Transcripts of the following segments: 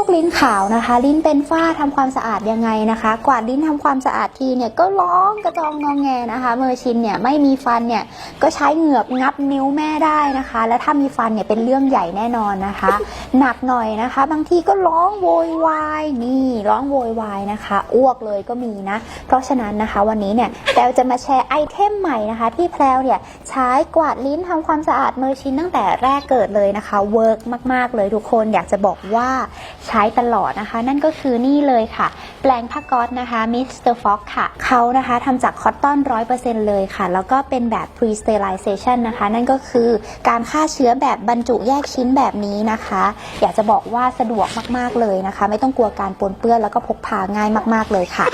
ลูกลิ้นขาวนะคะ ลิ้นเป็นฝ้าทำความสะอาดยังไงนะคะ กวาดลิ้นทำความสะอาดทีเนี่ยก็ร้องกระจองงองแงนะคะเมอร์ชินเนี่ยไม่มีฟันเนี่ยก็ใช้เหงือกงับนิ้วแม่ได้นะคะ และถ้ามีฟันเนี่ยเป็นเรื่องใหญ่แน่นอนนะคะ หนักหน่อยนะคะ บางทีก็ร้องโวยวายนี่ร้องโวยวายนะคะอ้วกเลยก็มีนะ เพราะฉะนั้นนะคะวันนี้เนี่ยแต้วจะมาแชร์ไอเทมใหม่นะคะ ที่แพลวเนี่ยใช้กวาดลิ้นทำความสะอาดเมอร์ชินตั้งแต่แรกเกิดเลยนะคะเวิร์กมาก ๆ เลยทุกคนอยากจะบอกว่าใช้ตลอดนะคะ นั่นก็คือนี่เลยค่ะ แปลงผ้าก๊อซนะคะมิสเตอร์ฟ็อกค่ะเขานะคะทำจากคอตตอนร้อยเปอร์เซ็นต์เลยค่ะ แล้วก็เป็นแบบ pre sterilization นะคะ นั่นก็คือการฆ่าเชื้อแบบบรรจุแยกชิ้นแบบนี้นะคะ อยากจะบอกว่าสะดวกมากๆเลยนะคะ ไม่ต้องกลัวการปนเปื้อนแล้วก็พกพาง่ายมาก ๆเลยค่ะ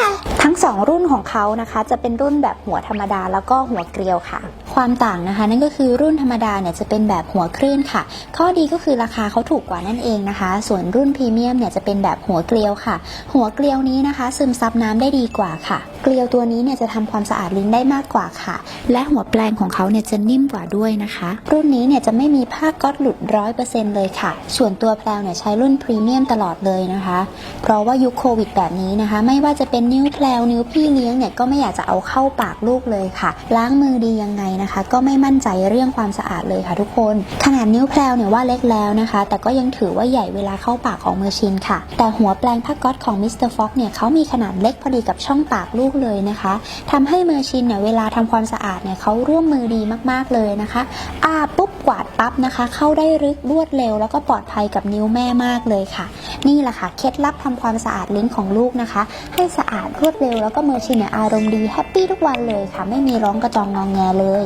ทั้ง 2 รุ่นของเขานะคะ จะเป็นรุ่นแบบหัวธรรมดาแล้วก็หัวเกลียวค่ะ ความต่างนะคะ นั่นก็คือรุ่นธรรมดาเนี่ยจะเป็นแบบหัวคลื่นค่ะ ข้อดีก็คือราคาเขาถูกกว่านั่นเองนะคะ ส่วนรุ่นพรีเมียมเนี่ยจะเป็นแบบหัวเกลียวค่ะ หัวเกลียวนี้นะคะ ซึมซับน้ำได้ดีกว่าค่ะ เกลียวตัวนี้เนี่ยจะทำความสะอาดลิ้นได้มากกว่าค่ะ และหัวแปลงของเขาเนี่ยจะนิ่มกว่าด้วยนะคะ รุ่นนี้เนี่ยจะไม่มีผ้าก๊อตหลุดร้อยเปอร์เซ็นต์เลยค่ะ ส่วนตัวแพลวเนี่ยใช้รุ่นพรีเมียมตลอดเลยนะคะ เพราะว่ายุคโควิดแบบนี้นะคะ ไม่ว่าจะเป็นนิ้วแพลวนิ้วพี่เลี้ยงเนี่ยก็ไม่อยากจะเอาเข้าปากลูกเลยค่ะ ล้างมือดียังไงนะคะ ก็ไม่มั่นใจเรื่องความสะอาดเลยค่ะ ทุกคน ขนาดนิ้วแพลวเนี่ยว่าเล็กแล้วนะคะ แต่ก็ยังถือว่าใหญ่เวลาเข้าปากของมือชินค่ะ แต่หัวแปลงผ้าก๊อตของมิสเตอร์ฟ็อกเนี่ยเขามีขนาดเล็กพอดีกับช่องปากลูกเลยนะคะทำให้เมือชินเนี่ยเวลาทำความสะอาดเนี่ยเขาร่วมมือดีมากๆเลยนะคะอาปุ๊บกวาดปั๊บนะคะ เข้าได้ลึกรวดเร็ว แล้วก็ปลอดภัยกับนิ้วแม่มากเลยค่ะ นี่แหละค่ะเคล็ดลับทำความสะอาดลิ้นของลูกนะคะ ให้สะอาดรวดเร็วแล้วก็เมือชินเนี่ยอารมณ์ดีแฮปปี้ทุกวันเลยค่ะ ไม่มีร้องกระจองงองแงเลย